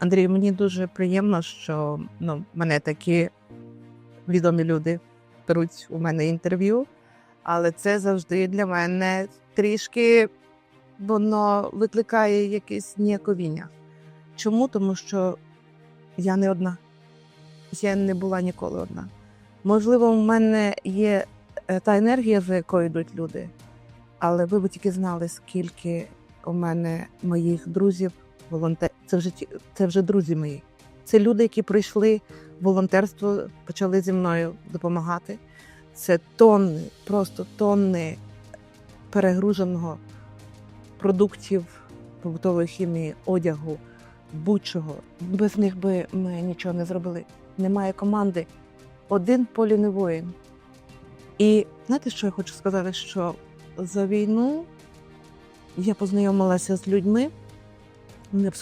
Андрій, мені дуже приємно, що ну, мене такі відомі люди беруть у мене інтерв'ю, але це завжди для мене трішки воно викликає якесь ніяковіння. Чому? Тому що я не одна. Я не була ніколи одна. Можливо, в мене є е, та енергія, за якою йдуть люди, але ви б тільки знали, скільки у мене моїх друзів, волонтерів. Це вже це вже друзі мої. Це люди, які прийшли волонтерство, почали зі мною допомагати. Це тонни, просто тонни перегруженого продуктів побутової хімії, одягу, будь-чого. Без них би ми нічого не зробили. Немає команди. Один полі не воїн. І знаєте, що я хочу сказати? Що за війну я познайомилася з людьми, вони абсолютно